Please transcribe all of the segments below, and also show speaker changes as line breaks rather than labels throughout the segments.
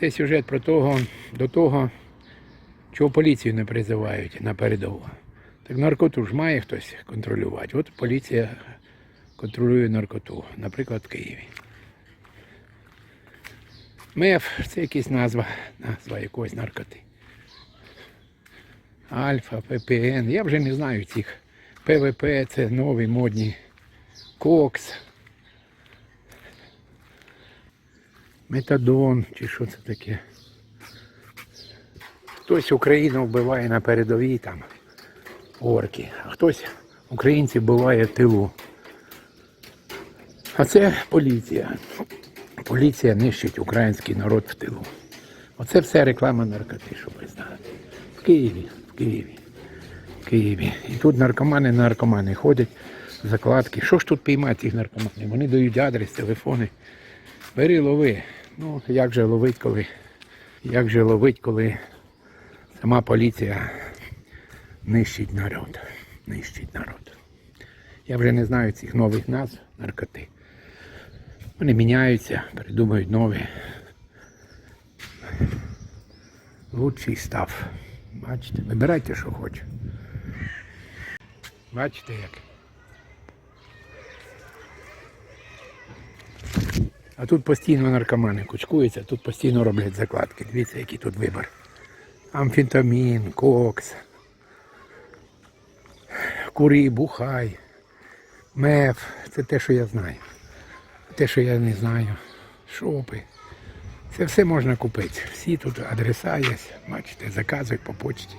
Це сюжет про того, до того, чого поліцію не призивають на передову. Так наркоту ж має хтось контролювати. От поліція контролює наркоту, наприклад, в Києві. МЕФ це якась назва, назва якоїсь наркоти. Альфа, ППН. Я вже не знаю цих. ПВП це нові модні. Кокс. Метадон, чи що це таке. Хтось Україну вбиває на передовій там орки, а хтось українців вбиває тилу. А це поліція. Поліція нищить український народ в тилу. Оце все реклама наркоти, щоб ви знали. В Києві, в Києві, в Києві. І тут наркомани, наркомани ходять, закладки. Що ж тут піймати цих наркоманів? Вони дають адрес, телефони. Бери лови. Ну, як же ловить, коли. Як же ловить, коли сама поліція нищить народ. Нищить народ. Я вже не знаю цих нових назв наркоти. Вони міняються, придумують нові. Лучший став. Бачите, вибирайте, що хочете. Бачите як. А тут постійно наркомани кучкуються, тут постійно роблять закладки. Дивіться, який тут вибір. Амфетамін, кокс, кури, бухай, меф. Це те, що я знаю. Те, що я не знаю. Шопи. Це все можна купити. Всі тут адреса є. Бачите, заказуй по почті.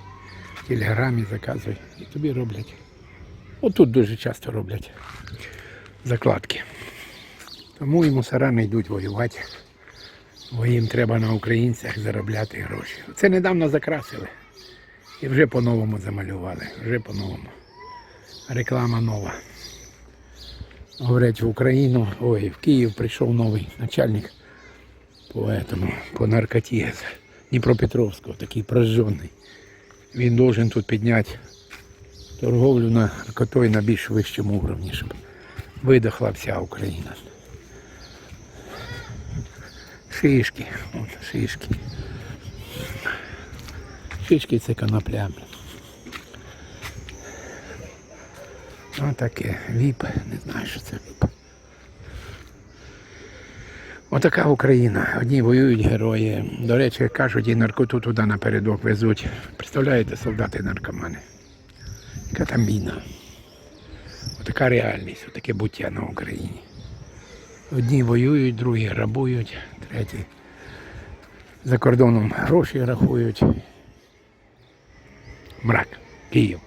В телеграмі заказуй. І тобі роблять. Отут дуже часто роблять закладки. Тому і мусора не йдуть воювати. Бо їм треба на українцях заробляти гроші. Це недавно закрасили. І вже по-новому замалювали. Вже по-новому. Реклама нова. Говорять, в Україну, ой, в Київ прийшов новий начальник по этому, по наркоті Дніпропетровського, такий прожжений. Він должен тут підняти торговлю на наркотою на більш вищому уровні, щоб видохла вся Україна. Шишки, от шишки. Шишки це конопля. блін. Ну таке, віп, не знаю, що це віп. Отака Україна. Одні воюють герої. До речі, кажуть, і наркоту туди напередок везуть. Представляєте, солдати наркомани. Яка там війна? Отака реальність, отаке буття на Україні. Одні воюють, другі грабують, треті за кордоном гроші рахують. Мрак. Київ.